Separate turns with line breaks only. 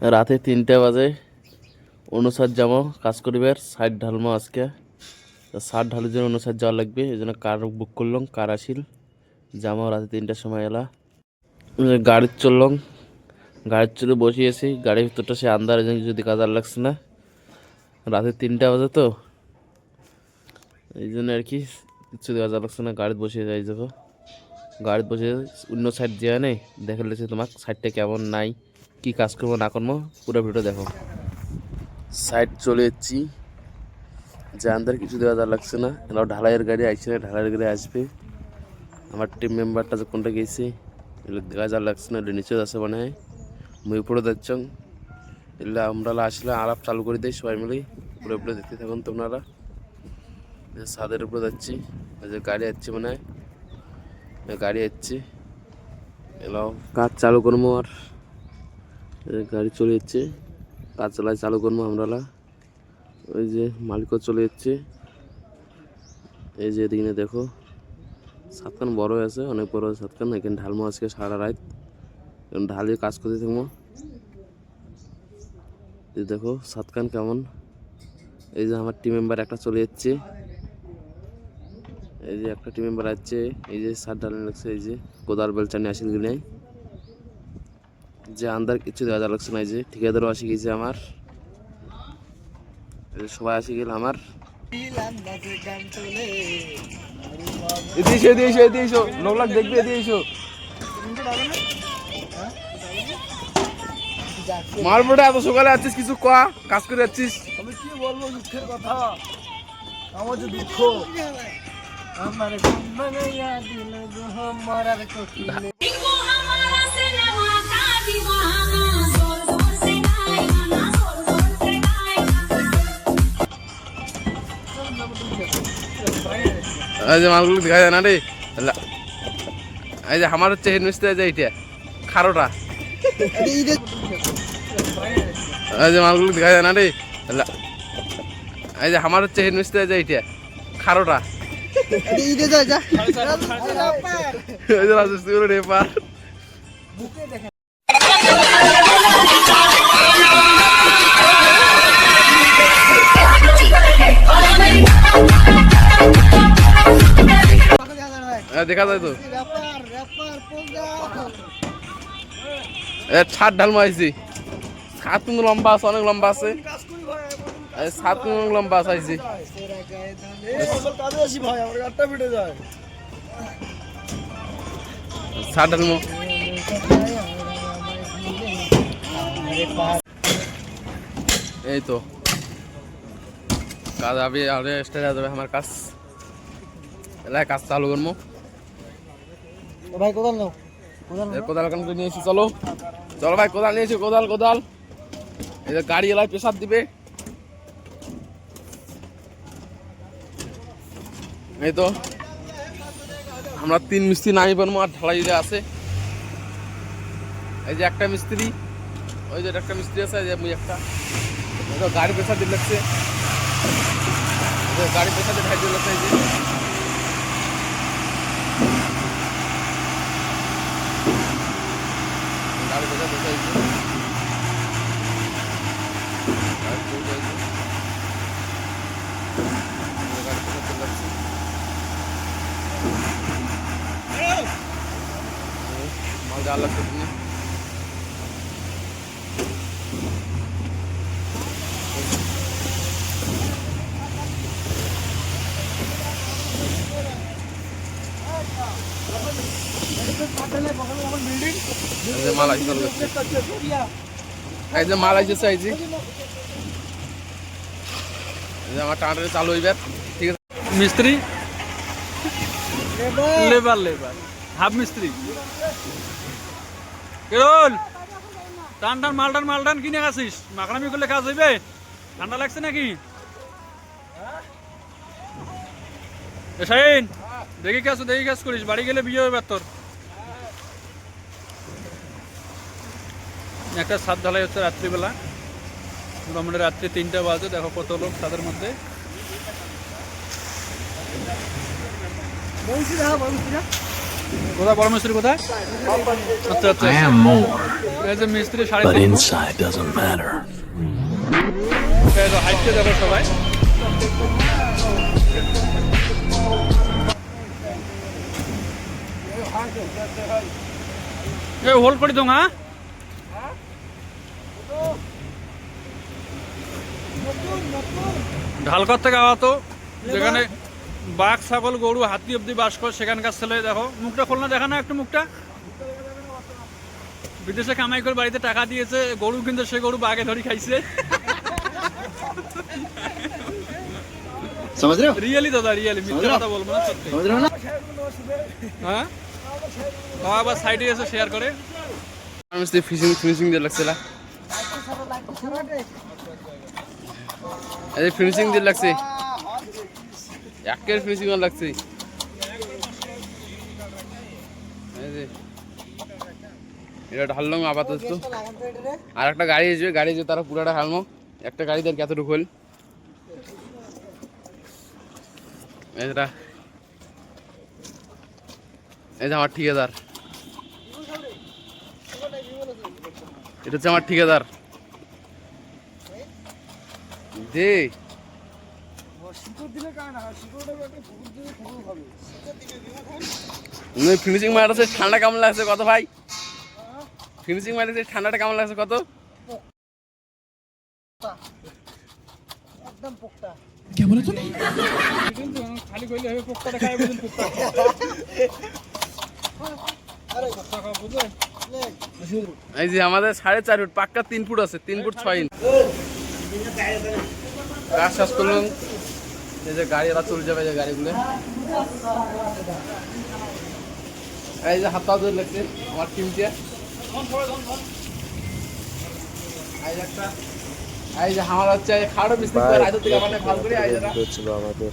রাতে তিনটে বাজে। অনুসার যাব, কাজ করিবার সাইড ঢালমো আজকে। সার ঢালার জন্য অনুসার যাওয়া লাগবে, এই জন্য কার বুক করলাম, কার আসিল। যাব রাতে তিনটার সময় এলা। গাড়ির চললাম গাড়ির চলে বসিয়েছি গাড়ির ভিতরটা সে আন্দার জন্য কিছু দেখা লাগছে না। রাতে তিনটা বাজে তো, এই জন্য আর কি কিছু দেখা যার লাগছে না, গাড়িতে বসিয়ে যাই যাব গাড়িতে বসে, অন্য সাইড দেওয়া নেই, দেখে লেছে তোমার সাইডটা কেমন নাই। কি কাজ করব, না করব, পুরো ভিডিও দেখো। সাইড চলে এসেছি যে আন্দার কিছু দেওয়া যা লাগছে না। এলাও ঢালাইয়ের গাড়ি আসছে না ঢালাইয়ের গাড়ি আসবে। আমার টিম মেম্বারটা যে কোনটা গেছে, এগুলো দেখা যা লাগছে না এটা আছে মানে মুই উপরে যাচ্ছ। এগুলো আমরা আসলে আলাপ চালু করে দিই সবাই মিলে। উপরে উপরে দেখতে থাকুন তোমরা। ছাদের উপরে যাচ্ছি। যে গাড়ি মনে হয়। গাড়ি যাচ্ছে এলাও কাজ চালু করব আর। গাড়ি চলে যাচ্ছে, কাজ চালাই চালু করব আমরা ওই যে মালিকও চলে যাচ্ছে। এই যে এদিকে দেখো, সাতখান বড় আছে, অনেক বড় সাতখান, এখানে ঢালমো আজকে সারা রাত। এখন ঢালিয়ে কাজ করতে থাকব। এই দেখো, সাতখান কেমন। এই যে আমার টিম মেম্বার একটা চলে যাচ্ছে। এই যে একটা টিম মেম্বার আছে এই যে সাত ঢালানো লাগছে, এই যে কোদার বেলচানি আসিল গিয়ে যে আন্দার কিছু দেওয়া যা লাগছে না যে ঠিকাদারও আসি গেছে আমার। সবাই আসি গেল আমার।
এদিকে এদিকে এদিকে এসো। দেখবে এদিকে এসো। মারবোটা এত সকালে আছিস কিছু কয়া কাজ করে যাচ্ছিস।
আমি কি বলব দুঃখের কথা? আমার যে দুঃখ। আমার মনাইয়া দিল গো মরার
এই যে মালগুলো দেখা যায় না রে? এই যে আমার হচ্ছে হেড যে এইটা, খারোটা। এই যে মালগুলো দেখা যায় না রে? এই যে আমার হচ্ছে হেড মিস্ত্রি যে এইটা, খারোটা। এই যে হ্যাঁ, দেখা লম্বা আছে অনেক লম্বা আছে। অনেক লম্বা আছে ছাদ এই তো। কাজ আবি আরে হয়ে যাবে আমার কাজ। এলাকায় কাজ চালু করব
ভাই, কোদাল নাও। কোদাল
কান করে নিয়ে এসি চলো। চলো ভাই, কোদাল নিয়ে এসি, কোদাল কোদাল। এই যে গাড়ি এলাকায় প্রেসার দিবে। এই তো। আমরা তিন মিস্ত্রি নাই বানবো আর ঢালাই আছে। এই যে একটা মিস্ত্রি, ওই যে একটা মিস্ত্রি আছে যে মুই একটা। গাড়ি প্রেসার দিতে লাগছে। গাড়ি প্রেসার দিয়ে ঢাই দিতে লাগছে, এই যে। গাড়ি প্রেসার দিতে এই যে গাড়ি চলছে এই যে। এই যে গাড়ি প্রেসার দিতে লাগছে মাল এই যে মাল মাল আমার টানাটা চালু হইবে। ঠিক আছে।
মিস্ত্রি? লেবার। লেবার হাফ মিস্ত্রি। কেরল টান টান মালটান মালটান কিনে গেছিস মাকড়ামি করলে কাজ হইবে? ঠান্ডা লাগছে নাকি? শাহিন দেখি কাজ দেখি কাজ করিস। বাড়ি গেলে বিয়ে হবে তোর। একটা সাত ঢালাই হচ্ছে রাত্রিবেলা। মোটামুটি রাত্রি তিনটা বাজে দেখো কত লোক তাদের মধ্যে। কোথায়? বড় মিস্ত্রি আচ্ছা আচ্ছা। এই যে মিস্ত্রি সাড়ে দেখো সবাই। হোল্ড করে দো ঢালকর থেকে আওয়া তো যেখানে বাঘ ছাগল গরু হাতি অব্দি বাস করে সেখানকার ছেলে দেখো মুখটা খোল না দেখা না একটু মুখটা বিদেশে কামাই করে বাড়িতে টাকা দিয়েছে গরু কিন্তু সে গরু বাঘে ধরি খাইছে
समझ रहे हो
রিয়েলি দাদা রিয়েলি মিথ্যা কথা বলবো না সত্যি
समझ रहे हो ना
হ্যাঁ ও আবার সাইডে এসে শেয়ার করে
মিস্ত্রি ফিনিশিং ফিনিশিং দিয়ে লাগছে না এই ফিনিশিং দিয়ে লাগছে। একের ফিনিশিং লাগছে। এটা ঢাললাম আপাতত আর একটা গাড়ি আসবে গাড়ি যে তারা পুরাটা হালমো একটা গাড়িতে আর কতটুকু হল। এটা। এই আমার ঠিকাদার। এটা হচ্ছে আমার ঠিকাদার। দে। ফিনিশিং মারাছে ঠান্ডা কেমন লাগছে কত ভাই? ফিনিশিং মারাছে ঠান্ডাটা কেমন লাগছে কত?
খালি কইলে হবে পোক্তাটা খাই বুঝুন পোক্তা
এই যে আমাদের সাড়ে চার ফুট পাক্কা তিন ফুট আছে তিন ফুট ছয় ইঞ্চ। কাজ শেষ করলাম। এই যে গাড়িরা চলে যাবে যে গাড়িগুলো। এই যে হাতা ধরে লাগছে আমার যে একটা এই যে আমার হচ্ছে খাড়ো মিস্ত্রি করে রাইতো থেকে মানে ভালো করে
ছিল আমাদের।